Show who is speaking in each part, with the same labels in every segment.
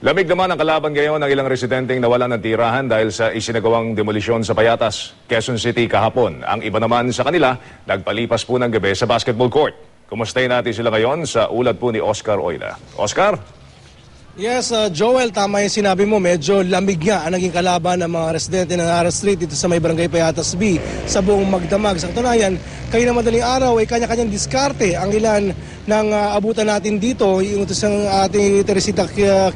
Speaker 1: Lamig naman ang kalaban ngayon ng ilang residenteng nawalan ng tirahan dahil sa isinagawang demolisyon sa Payatas, Quezon City kahapon. Ang iba naman sa kanila, nagpalipas po ng gabi sa basketball court. Kumustahin natin sila ngayon sa ulat po ni Oscar Oila. Oscar?
Speaker 2: Yes, uh, Joel, tama yung sinabi mo. Medyo lamig nga ang naging kalaban ng mga residente ng Ara Street dito sa may barangay Payatas B sa buong Magdamag. Sa katunayan, kayo na madaling araw ay kanya-kanyang diskarte ang ilan ng uh, abutan natin dito. Yung utos ng ating Teresita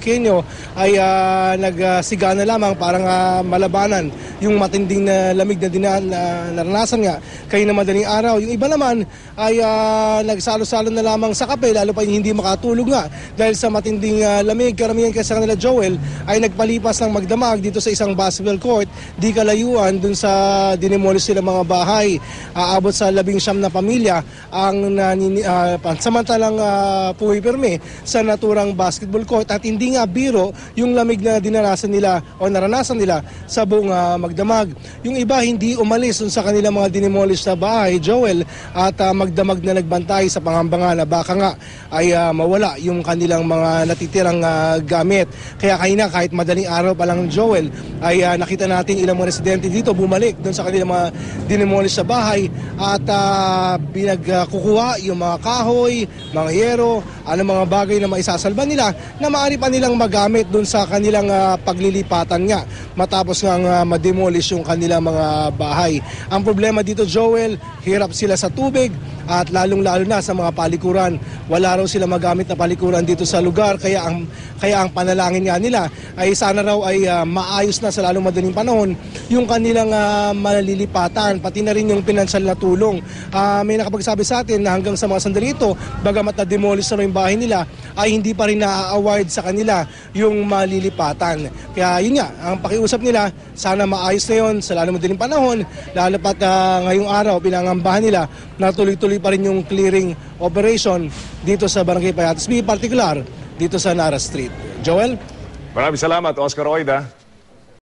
Speaker 2: Kenyo ay uh, nagsiga na lamang parang uh, malabanan yung matinding na lamig na dinan na naranasan nga kayo na madaling araw. Yung iba naman ay uh, nagsalo-salo na lamang sa kape lalo pa yung hindi makatulog nga. Dahil sa matinding uh, lamig karamihan kasi kanila Joel ay nagpalipas ng magdamag dito sa isang basketball court. Di kalayuan dun sa dinemolish sila mga bahay. Aabot sa labing siyam na pamilya ang nanini, uh, pansamantalang uh, puwi perme sa naturang basketball court. At hindi nga biro yung lamig na dinarasan nila o naranasan nila sa buong uh, magdamag yung iba hindi umalis dun sa kanilang mga dinemolish na bahay Joel at uh, magdamag na nagbantay sa pangambanga na baka nga ay uh, mawala yung kanilang mga natitirang uh, gamit. Kaya kanina kahit madaling araw pa lang Joel ay uh, nakita natin ilang mga residente dito bumalik doon sa kanilang mga dinemolish sa bahay at uh, pinagkukuha yung mga kahoy, mga yero, ano mga bagay na maisasalba nila na maaari pa nilang magamit doon sa kanilang uh, paglilipatan nga matapos nga uh, mademolish yung kanilang mga bahay. Ang problema dito Joel, hirap sila sa tubig at lalong-lalo na sa mga palikuran. Wala raw sila magamit na palikuran dito sa lugar kaya ang kaya ang panalangin nga nila ay sana raw ay uh, maayos na sa lalong madaling panahon yung kanilang uh, malilipatan pati na rin yung pinansyal na tulong. Uh, may nakapagsabi sa atin na hanggang sa mga sandali ito, bagamat na demolish na yung bahay nila, ay hindi pa rin na-award sa kanila yung malilipatan. Kaya yun nga, ang pakiusap nila, sana maayos na yun sa lalong madaling panahon, lalo pat uh, ngayong araw, pinangambahan nila na tuloy-tuloy pa rin yung clearing operation dito sa Barangay Payatas. Be particular, dito sa Nara Street. Joel?
Speaker 1: Maraming salamat, Oscar Oida.